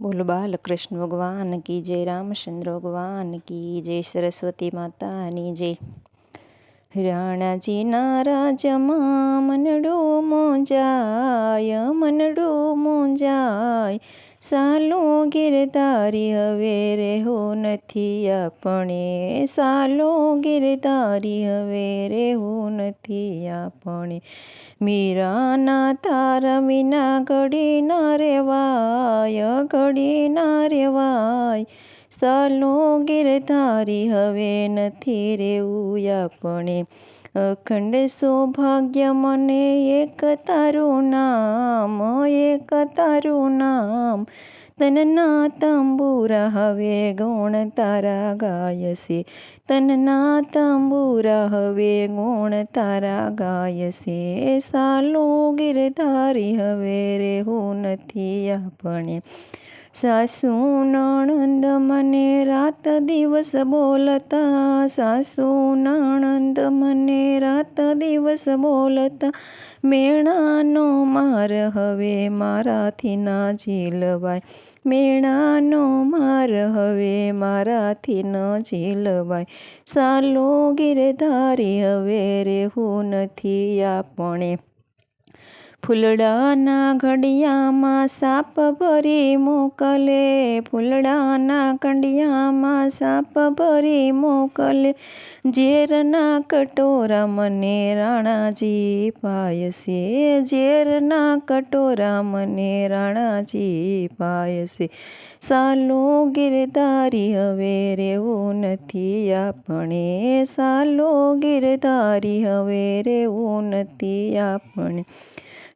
બોલો, બાલકૃષ્ણ ભગવાન કી જય, રામચંદ્ર ભગવાન કી જય, સરસ્વતી માતાની જય. રાણાજીના રાજમાં મનડું મોંજાય મનડું મોંજાય સાલો ગિરધારી હવે રહેવું નથી આપણે. સાલો ગિરધારી હવે રહેવું નથી આપણે. મીરાના તારા વિના ઘડી ના રેવાય ઘડી ના રેવાય સાલો ગિરધારી હવે નથી રેવું આપણે. અખંડ સૌભાગ્ય મને એક તારું નામ, એક તારું નામ. તનના તંબુરા હવે ગુણ તારા ગાય છે તનના તંબુરા હવે ગુણ તારા ગાય છે સાલો ગિરધારી હવે રહેવું નથી આપણે. સાસુ નણંદ મને રાત દિવસ બોલતા સાસુ નણંદ મને રાત દિવસ બોલતા મેણાનો માર હવે મારાથી ના ઝીલવાય. મેણાનો માર હવે મારાથી ન ઝીલવાય. સાલો ગિરધારી હવે રહેવું નથી આપણે. ફૂલડાના ઘડિયામાં સાપ ભરી મોકલે. ફૂલડાના કંડિયામાં સાપ ભરી મોકલે. ઝેરના કટોરા મને રાણાજી પાયસે. ઝેરના કટોરા મને રાણાજી પાયસે. સાલો ગિરધારી, હવે રેવું નથી આપણે. સાલો ગિરધારી, હવે રેવું નથી આપણે.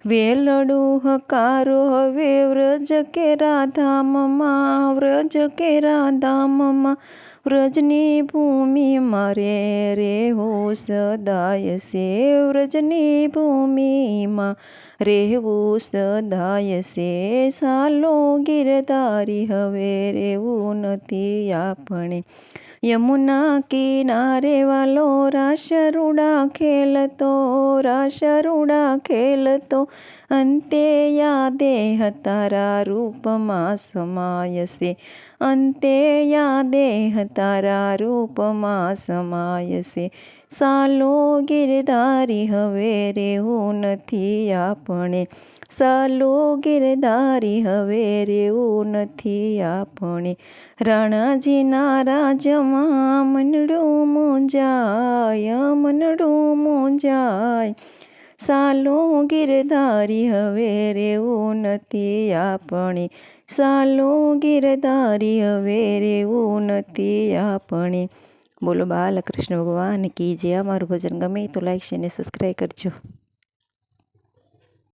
વેલડું હકારો હવે વ્રજ કેરા રાધામમાં, વ્રજ કેરા ધામમાં વ્રજની ભૂમિ મારે હો સદાય સે, વ્રજની ભૂમિમાં રહેવું સદાય સે. સાલો ગિરધારી હવે રહેવું નથી આપણે. યમુના કિનારે વાલો રાશરૂડા ખેલતો રાશરૂડા ખેલતો અંતે યાદે તારા રૂપમાં સમાયશે અંતે યાદે તારા રૂપમાં સમાયશે સાલો ગિરધારી હવે રેવું નથી આપણે સાલો ગિરધારી હવે રેવું નથી આપણે રાણાજીના રાજમાં મનડું મોંજાય મનડું મોંજાય સાલો ગિરધારી, હવે રેવું નથી આપણે. સાલો ગિરધારી, હવે રેવું નથી આપણે. બોલો બાલકૃષ્ણ ભગવાન કી જે અમારું ભજન ગમે તો લાઈક શેર ને સબસ્ક્રાઈબ કરજો.